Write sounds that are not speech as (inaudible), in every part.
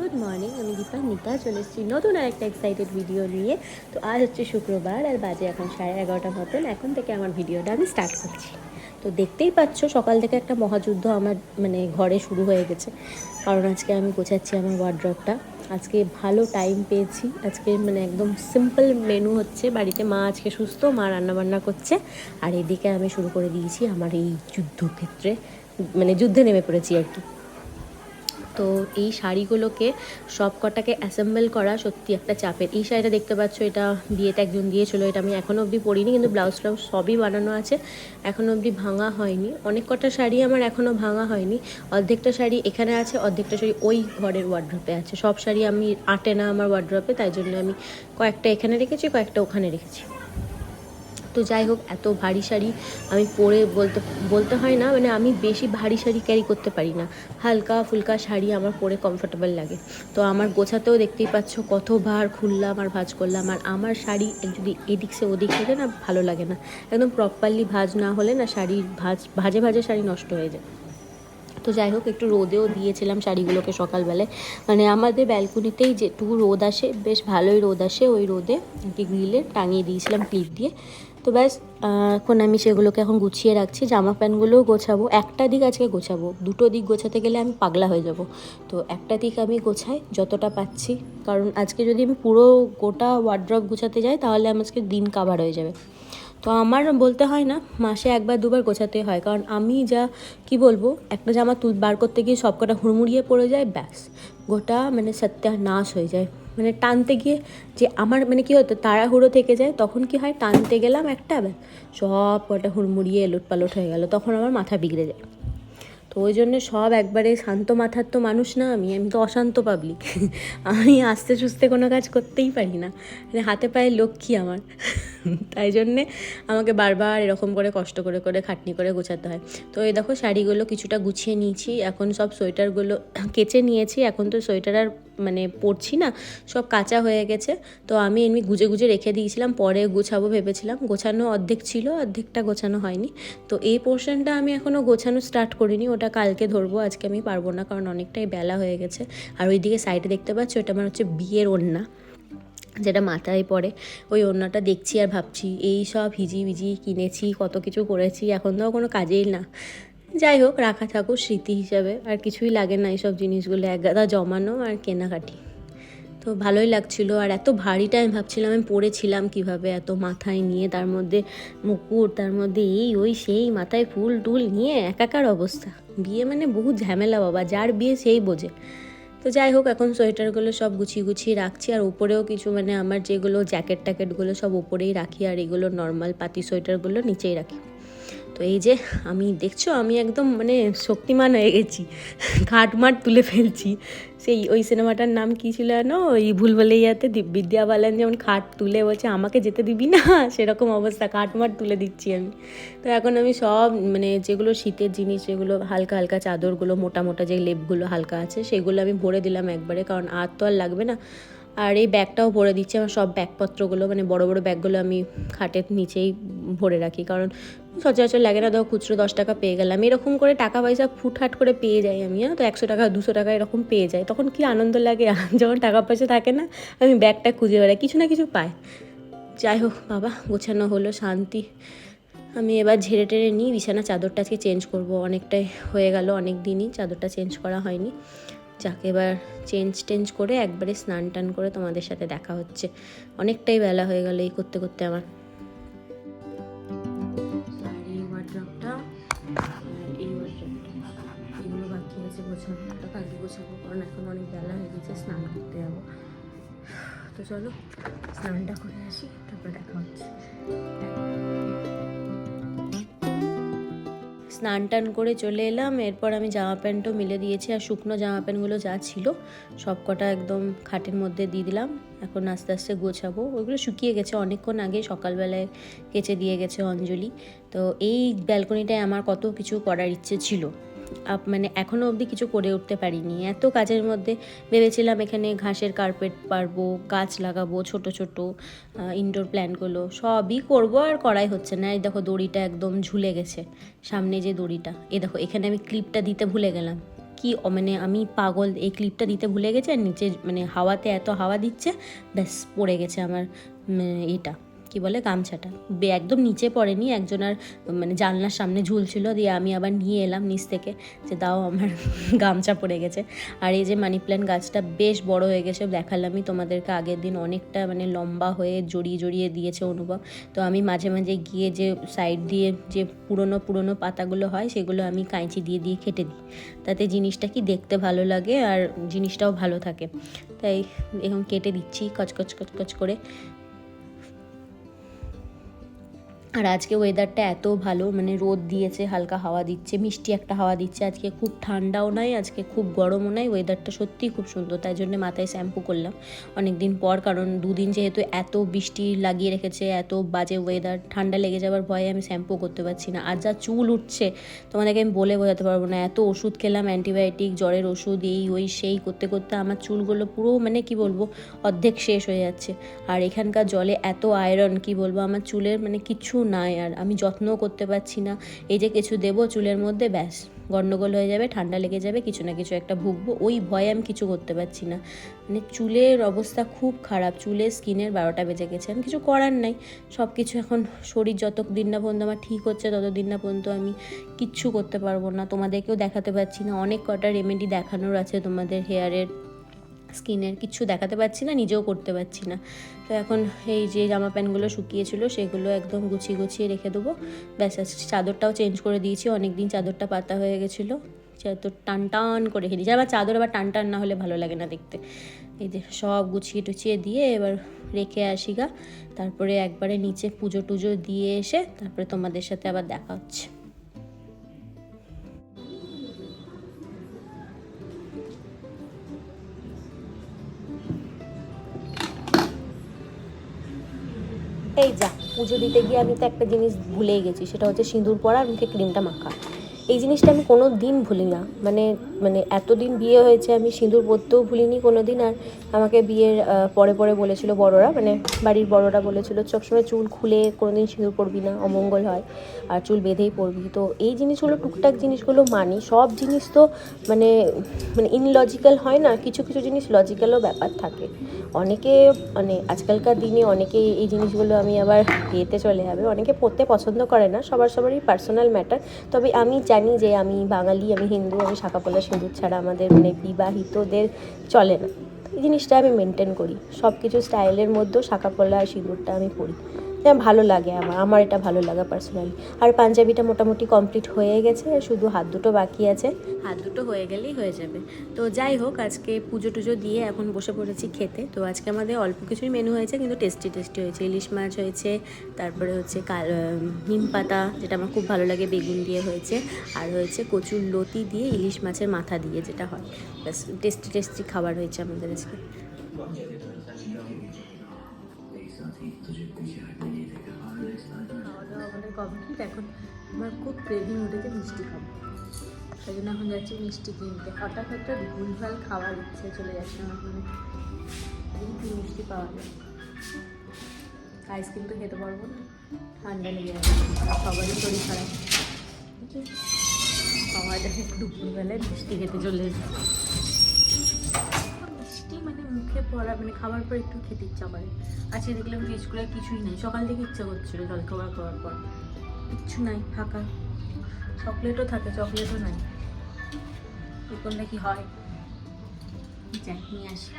Good morning আমি দীপা নিতা, চলে এসেছি নতুন আর একটা এক্সাইটেড ভিডিও নিয়ে। তো আজ হচ্ছে শুক্রবার আর বাজে এখন সাড়ে এগারোটা মতন। এখন থেকে আমার ভিডিওটা আমি স্টার্ট করছি। তো দেখতেই পাচ্ছ, সকাল থেকে একটা মহাযুদ্ধ আমার মানে ঘরে শুরু হয়ে গেছে। কারণ আজকে আমি গোছাচ্ছি আমার ওয়ার্ড্রপটা আজকে ভালো টাইম পেয়েছি। আজকে মানে একদম সিম্পল মেনু হচ্ছে। বাড়িতে মা আজকে সুস্থ, মা রান্নাবান্না করছে। আর এদিকে আমি শুরু করে দিয়েছি আমার এই যুদ্ধক্ষেত্রে মানে যুদ্ধে নেমে পড়েছি আর কি। তো এই শাড়িগুলোকে সব কটাকে অ্যাসেম্বল করা সত্যি একটা চাপের। এই শাড়িটা দেখতে পাচ্ছ, এটা বিয়েতে একজন দিয়েছিল এটা আমি এখনও অবধি পরিনি, কিন্তু ব্লাউজ ট্লাউজ সবই বানানো আছে এখনও অবধি ভাঙা হয়নি। অনেক কটা শাড়ি আমার এখনও ভাঙা হয়নি। অর্ধেকটা শাড়ি এখানে আছে, অর্ধেকটা শাড়ি ওই ঘরের ওয়ার্ড্রপে আছে। সব শাড়ি আমি আটে না আমার ওয়ার্ড্রপে তাই জন্য আমি কয়েকটা এখানে রেখেছি, কয়েকটা ওখানে রেখেছি। তো যাই হোক, এত ভারী শাড়ি আমি পরে বলতে বলতে হয় না মানে আমি বেশি ভারী শাড়ি ক্যারি করতে পারি না। হালকা ফুলকা শাড়ি আমার পরে কমফোর্টেবল লাগে। তো আমার গোছাতেও দেখতেই পাচ্ছ কত ভার খুললাম আর ভাজ করলাম। আর আমার শাড়ি যদি এদিক সে ওদিক হলে না, ভালো লাগে না। একদম প্রপারলি ভাজ না হলে না শাড়ি ভাজ, ভাজে ভাজে শাড়ি নষ্ট হয়ে যায়। তো যাই হোক, একটু রোদেও দিয়েছিলাম শাড়িগুলোকে সকালবেলায়। মানে আমাদের ব্যালকনিতেই যেটুকু রোদ আসে, বেশ ভালোই রোদ আসে ওই রোদে কি গ্রিলে টাঙিয়ে দিয়েছিলাম ক্লিপ দিয়ে। তো ব্যাস এখন আমি সেগুলোকে এখন গুছিয়ে রাখছি, জামা প্যান্টগুলোও গোছাবো। একটা দিক আজকে গোছাবো, দুটো দিক গোছাতে গেলে আমি পাগলা হয়ে যাব। তো একটা দিক আমি গোছাই যতটা পাচ্ছি, কারণ আজকে যদি আমি পুরো গোটা ওয়ার্ড্রপ গোছাতে যাই, তাহলে আমার আজকে দিন কাভার হয়ে যাবে। তো আমার বলতে হয় না, মাসে একবার দুবার গোছাতে হয়। কারণ আমি যা, কি বলব, একটা জামা তুল, বার করতে গিয়ে সব কটা হুড়মুড়িয়ে পড়ে যায়, ব্যাস। গোটা মানে সত্যানাশ হয়ে যায়। মানে টানতে গিয়ে যে আমার মানে কী হতো, তাড়াহুড়ো থেকে যায়, তখন কি হয়, টানতে গেলাম একটা সব কটা হুড়মুড়িয়ে এলোট পালট হয়ে গেল, তখন আমার মাথা বিগড়ে যায়। তো ওই জন্য সব একবারে শান্ত মাথার তো মানুষ না আমি আমি তো অশান্ত পাবলিক আমি আস্তে সুস্তে কোনো কাজ করতেই পারি না। মানে হাতে পায়ে লক্ষ্মী আমার। তাই জন্যে আমাকে বারবার এরকম করে কষ্ট করে করে, খাটনি করে গোছাতে হয়। তো এই দেখো শাড়িগুলো কিছুটা গুছিয়ে নিয়েছি। এখন সব সোয়েটারগুলো কেচে নিয়েছি। এখন তো সোয়েটার আর মানে পড়ছি না, সব কাঁচা হয়ে গেছে। তো আমি এমনি গুজে গুজে রেখে দিয়েছিলাম, পরে গোছাবো ভেবেছিলাম। গোছানো অর্ধেক ছিল, অর্ধেকটা গোছানো হয়নি। তো এই পোর্শনটা আমি এখনও গোছানো স্টার্ট করিনি, ওটা কালকে ধরবো, আজকে আমি পারব না, কারণ অনেকটাই বেলা হয়ে গেছে। আর ওইদিকে সাইডে দেখতে পাচ্ছ ওটা আমার হচ্ছে বিয়ের ওড়না, যেটা মাথায় পড়ে। ওই ওড়নাটা দেখছি আর ভাবছি, এই সব হিজি ভিজি কিনেছি, কত কিছু করেছি, এখন তো কোনো কাজেই না। যাই হোক, রাখা থাকুক স্মৃতি হিসাবে। আর কিছুই লাগে না এইসব জিনিসগুলো, এক গাদা জমানো আর কেনাকাটি। তো ভালোই লাগছিল। আর এত ভারীটা আমি ভাবছিলাম, আমি পড়েছিলাম কীভাবে, এত মাথায় নিয়ে, তার মধ্যে মুকুট, তার মধ্যে এই, ওই, সেই, মাথায় ফুল টুল নিয়ে একাকার অবস্থা। বিয়ে মানে বহু ঝামেলা বাবা, যার বিয়ে সেই বোঝে। তো যাই হোক, এখন সোয়েটারগুলো সব গুছিয়ে গুছিয়ে রাখছি। আর উপরেও কিছু মানে আমার যেগুলো জ্যাকেট ট্যাকেটগুলো সব উপরেই রাখি, আর এগুলো নর্মাল পাতি সোয়েটারগুলো নিচেই রাখি। তো এই যে আমি, দেখছ? আমি একদম মানে শক্তিমান হয়ে গেছি। ঘাটমাট তুলে ফেলছি। সেই ওই সিনেমাটার নাম কী ছিল জানো? ওই ভুল ভুলাইয়াতে বিদ্যা বালান যেমন খাট তুলে বলছে, আমাকে যেতে দিবি না? (laughs) সেরকম অবস্থা কাঠমাট তুলে দিচ্ছি আমি। তো এখন আমি সব মানে যেগুলো শীতের জিনিস, যেগুলো হালকা হালকা চাদরগুলো, মোটা মোটা যে লেপগুলো হালকা আছে, সেগুলো আমি ভরে দিলাম একবারে, কারণ আর তো আর লাগবে না। আর এই ব্যাগটাও ভরে দিচ্ছি, আমার সব ব্যাগপত্রগুলো মানে বড় বড় ব্যাগগুলো আমি খাটের নিচেই ভরে রাখি। কারণ সচরাচর লাগে না, ধরো খুচরো দশ টাকা পেয়ে গেলাম। এরকম করে টাকা পয়সা ফুটহাট করে পেয়ে যাই আমি হ্যাঁ তো? একশো টাকা, দুশো টাকা এরকম পেয়ে যাই। তখন কি আনন্দ লাগে? (laughs) যখন টাকা পয়সা থাকে না, আমি ব্যাগটা খুঁজে বেড়াই, কিছু না কিছু পাই। যাই হোক, বাবা, গোছানো হলো, শান্তি। আমি এবার ঝেড়ে টেড়ে নিই, বিছানা চাদরটা আজকে চেঞ্জ করব। অনেকটাই হয়ে গেল, অনেক দিনই চাদরটা চেঞ্জ করা হয়নি। যাকে, এবার চেঞ্জ টেঞ্জ করে একবারে স্নান টান করে তোমাদের সাথে দেখা হচ্ছে। অনেকটাই বেলা হয়ে গেল এই করতে করতে আমার। চলো, স্নানটা করে আসি, তারপরে দেখা হচ্ছে। স্নান টান করে চলে এলাম, এরপর আমি জামা প্যান্টও মিলে দিয়েছি, আর শুকনো জামা প্যান্টগুলো যা ছিল, সব কটা একদম খাটের মধ্যে দিয়ে দিলাম। এখন আস্তে আস্তে গোছাবো। ওইগুলো শুকিয়ে গেছে অনেকক্ষণ আগে, সকালবেলায় কেচে দিয়ে গেছে অঞ্জলি। তো এই ব্যালকনিটায় আমার কত কিছু করার ইচ্ছে ছিল। মানে এখনও অবধি কিছু করে উঠতে পারিনি। এত কাজের মধ্যে ভেবেছিলাম এখানে ঘাসের কার্পেট পারব, গাছ লাগাবো, ছোট ছোট ইনডোর প্ল্যান্টগুলো সবই করব আর করাই হচ্ছে না। এই দেখো দড়িটা একদম ঝুলে গেছে। সামনে যে দড়িটা, এ দেখো এখানে আমি ক্লিপটা দিতে ভুলে গেলাম। কি মানে আমি পাগল, এই ক্লিপটা দিতে ভুলে গেছি আর নিচে মানে হাওয়াতে এত হাওয়া দিচ্ছে, ব্যাস পড়ে গেছে আমার এটা। কি বলে গামছাটা। একদম নিচে পড়েনি একজনের মানে জানলার সামনে ঝুলছিল, দিয়ে আমি আবার নিয়ে এলাম নিচ থেকে, যে দাও আমার (laughs) গামছা পড়ে গেছে। আর এই যে মানি প্ল্যান্ট গাছটা বেশ বড় হয়ে গেছে, দেখালামই তোমাদেরকে আগের দিন অনেকটা মানে লম্বা হয়ে জড়িয়ে জড়িয়ে দিয়েছে অনুভব। তো আমি মাঝে মাঝে গিয়ে যে সাইড দিয়ে যে পুরনো পুরনো পাতাগুলো হয়, সেগুলো আমি কাঁচি দিয়ে দিয়ে কেটে দিই। তাতে জিনিসটা কি দেখতে ভালো লাগে আর জিনিসটাও ভালো থাকে। তাই এখন কেটে দিচ্ছি, কচকচ কচকচ করে। আর আজকে ওয়েদারটা এত ভালো মানে রোদ দিয়েছে, হালকা হাওয়া দিচ্ছে, মিষ্টি একটা হাওয়া দিচ্ছে, আজকে খুব ঠান্ডাও নয় আজকে খুব গরমও নয় ওয়েদারটা সত্যিই খুব সুন্দর, তাই জন্য মাথায় শ্যাম্পু করলাম। অনেক দিন পর, কারণ দুদিন যেহেতু এত বৃষ্টি লাগিয়ে রেখেছে, এত বাজে ওয়েদার ঠান্ডা লেগে যাওয়ার ভয়ে আমি শ্যাম্পু করতে পারছি না। আর যা চুল উঠছে, তোমাদেরকে আমি বলে বোঝাতে পারব না, এত ওষুধ খেলাম অ্যান্টিবায়োটিক জ্বরের ওষুধ, এই ওই সেই করতে করতে আমার চুলগুলো পুরো মানে কি বলব, অর্ধেক শেষ হয়ে যাচ্ছে। আর এখানকার জলে এত আয়রন কি বলব, আমার চুলের মানে কিছু নাই আর আমি যত্নও করতে পারছি না। এই যে কিছু দেবো চুলের মধ্যে, ব্যাস, গন্ডগোল হয়ে যাবে, ঠান্ডা লেগে যাবে, কিছু না কিছু একটা ভুগবো, ওই ভয়ে আমি কিছু করতে পারছি না। মানে চুলের অবস্থা খুব খারাপ, চুলের স্কিনের বারোটা বেজে গেছে, আমি কিছু করার নাই। সব কিছু এখন শরীর যত দিন না পর্যন্ত আমার ঠিক হচ্ছে তত দিন না পর্যন্ত আমি কিচ্ছু করতে পারব না। তোমাদেরকেও দেখাতে পারছি না, অনেক কটা রেমেডি দেখানোর আছে তোমাদের হেয়ারের স্কিনের কিছু দেখাতে পারছি না, নিজেও করতে পারছি না। তো এখন এই যে জামা প্যান্টগুলো শুকিয়েছিল, সেগুলো একদম গুছিয়ে গুছিয়ে রেখে দেবো। ব্যাস চাদরটাও চেঞ্জ করে দিয়েছি অনেক দিন চাদরটা পাতা হয়ে গেছিল। চাদর টান টান করে রেখে দিয়েছি আবার চাদর আবার টান টান না হলে ভালো লাগে না দেখতে। এই যে সব গুছিয়ে টুছিয়ে দিয়ে এবার রেখে আসি গা। তারপরে একবারে নিচে পুজো টুজো দিয়ে এসে তারপরে তোমাদের সাথে আবার দেখা হচ্ছে। পুজো দিতে গিয়ে আমি তো একটা জিনিস ভুলেই গেছি, সেটা হচ্ছে সিঁদুর পরা আর মুখে ক্রিমটা মাখা। এই জিনিসটা আমি কোনো দিন ভুলি না মানে মানে এতদিন বিয়ে হয়েছে, আমি সিঁদুর পরতেও ভুলিনি কোনো দিন আর আমাকে বিয়ের পরে পরে বলেছিল বড়রা মানে বাড়ির বড়রা বলেছিল, সবসময় চুল খুলে কোনো দিন সিঁদুর পরবি না, অমঙ্গল হয়। আর চুল বেঁধেই পরবি। তো এই জিনিসগুলো, টুকটাক জিনিসগুলো মানি। সব জিনিস তো মানে মানে ইনলজিক্যাল হয় না, কিছু কিছু জিনিস লজিক্যালও ব্যাপার থাকে। অনেকে মানে আজকালকার দিনে অনেকে এই জিনিসগুলো আমি আবার বিয়েতে চলে যাবে। অনেকে পড়তে পছন্দ করে না, সবার সবারই পার্সোনাল ম্যাটার তবে আমি জানি যে আমি বাঙালি, আমি হিন্দু, আমি শাকাপলা সিঁদুর ছাড়া আমাদের মানে বিবাহিতদের চলে না। এই জিনিসটা আমি মেনটেন করি। সব কিছু স্টাইলের মধ্যেও শাকাপলা, সিঁদুরটা আমি পরি। হ্যাঁ ভালো লাগে আমার আমার এটা ভালো লাগা পার্সোনালি আর পাঞ্জাবিটা মোটামুটি কমপ্লিট হয়ে গেছে, শুধু হাত দুটো বাকি আছে। হাত দুটো হয়ে গেলেই হয়ে যাবে। তো যাই হোক, আজকে পুজো টুজো দিয়ে এখন বসে পড়েছি খেতে। তো আজকে আমাদের অল্প কিছুই মেনু হয়েছে, কিন্তু টেস্টি টেস্টি হয়েছে। ইলিশ মাছ হয়েছে, তারপরে হচ্ছে কাল নিম পাতা, যেটা আমার খুব ভালো লাগে, বেগুন দিয়ে হয়েছে। আর হয়েছে কচুর লতি দিয়ে ইলিশ মাছের মাথা দিয়ে যেটা হয়। ব্যাস টেস্টি টেস্টি খাবার হয়েছে আমাদের আজকে। কমপ্লিট এখন আমার খুব ক্রেভিং উঠেছে মিষ্টি খাব। সেই জন্য এখন যাচ্ছি মিষ্টি কিনতে। হঠাৎ একটা ভুলভাল খাওয়ার ইচ্ছে চলে যাচ্ছে আমার মনে। দেখি কি মিষ্টি পাওয়া যায়। আইসক্রিম তো খেতে পারব না। ঠান্ডা লেগে যাবে। সবারই শরীর খারাপ? পাওয়া যায়। দুপুরবেলায় মিষ্টি খেতে চলে এসেছে মিষ্টি মানে মুখে পড়া মানে খাবার পর একটু খেতে ইচ্ছা করে। আজকে দেখলাম ফ্রিজ করে কিছুই নেই। সকাল থেকে ইচ্ছা করছিল জল খাবার খাওয়ার পর। কিচ্ছু নাই, ফাঁকা। চকলেটও থাকে, চকলেটও নাই। কি করলে কি হয়। যাই নিয়ে আসি।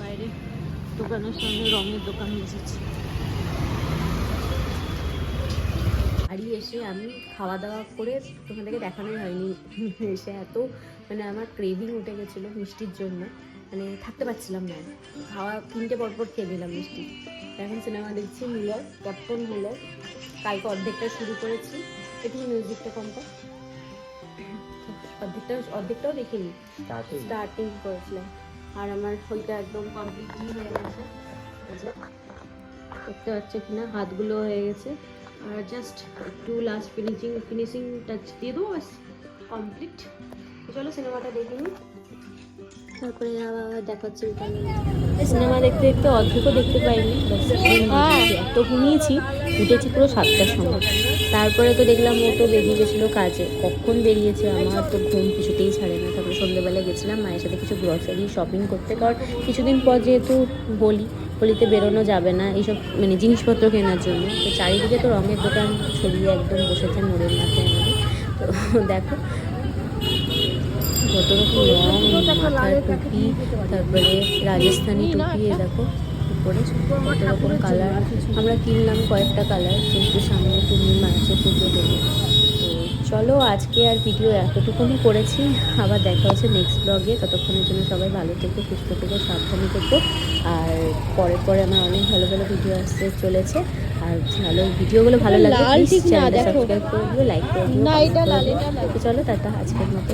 বাইরে দোকানের সামনে রঙের দোকান বসেছে। বাড়ি এসে আমি খাওয়া দাওয়া করে তোমাদেরকে দেখানোই হয়নি। এসে এত মানে আমার ক্রেভিং উঠে গেছিল মিষ্টির জন্য। মানে থাকতে পারছিলাম না। খাওয়া তিনটে পরপর খেয়ে দিলাম মিষ্টি। এখন সিনেমা দেখছি মিলর পপকর্ন হলো কালকে অর্ধেকটা শুরু করেছি। একটু মিউজিকটা কম কর। অর্ধেকটা অর্ধেকটাও দেখিনি। স্টার্টিং করেছিলাম। আর আমার ওইটা একদম কমপ্লিটলি হয়ে গেছে। দেখতে পাচ্ছে কিনা? হাতগুলো হয়ে গেছে। আর জাস্ট একটু লাস্ট ফিনিশিং ফিনিশিং টাচ দিয়ে দেবো বাস কমপ্লিট চলো সিনেমাটা দেখে নিই। তারপরে আবার দেখাচ্ছে সিনেমা দেখতে দেখতে অর্ধেকও দেখতে পাইনি ঘুমিয়েছি। এত ঘুমিয়েছি উঠেছি পুরো সাতটার সময়। তারপরে তো দেখলাম ও তো বেরিয়ে গেছিল কাজে। কখন বেরিয়েছে আমার তো ঘুম কিছুতেই ছাড়ে না। তারপরে সন্ধ্যেবেলা গেছিলাম মায়ের সাথে কিছু গ্রসারি শপিং করতে। কারণ কিছুদিন পর যেহেতু হোলি হোলিতে বেরোনো যাবে না এইসব মানে জিনিসপত্র কেনার জন্য। তো চারিদিকে তো রঙের দোকান ছড়িয়ে একদম বসেছে মোড়ের মাথায় আমাদের। তো দেখো কত রকম রং মাথার টুপি তারপরে রাজস্থানি টুপি এ দেখো উপরে কত রকম কালার আমরা কিনলাম কয়েকটা কালার কিন্তু সামনে পূর্ণিমা আছে পুজো দেবো। চলো আজকে আর ভিডিও এতটুকুনি করেছি। আবার দেখা হচ্ছে নেক্সট ব্লগে ততক্ষণের জন্য সবাই ভালো থেকো সুস্থ থেকো সাবধানে থেকো। আর পরে পরে আমার অনেক ভালো ভালো ভিডিও আসতে চলেছে। আর ভালো ভিডিওগুলো ভালো লাগে প্লিজ চ্যানেলটা সাবস্ক্রাইব করে দিও লাইক করে দিও চলো টাটা আজকের মতো।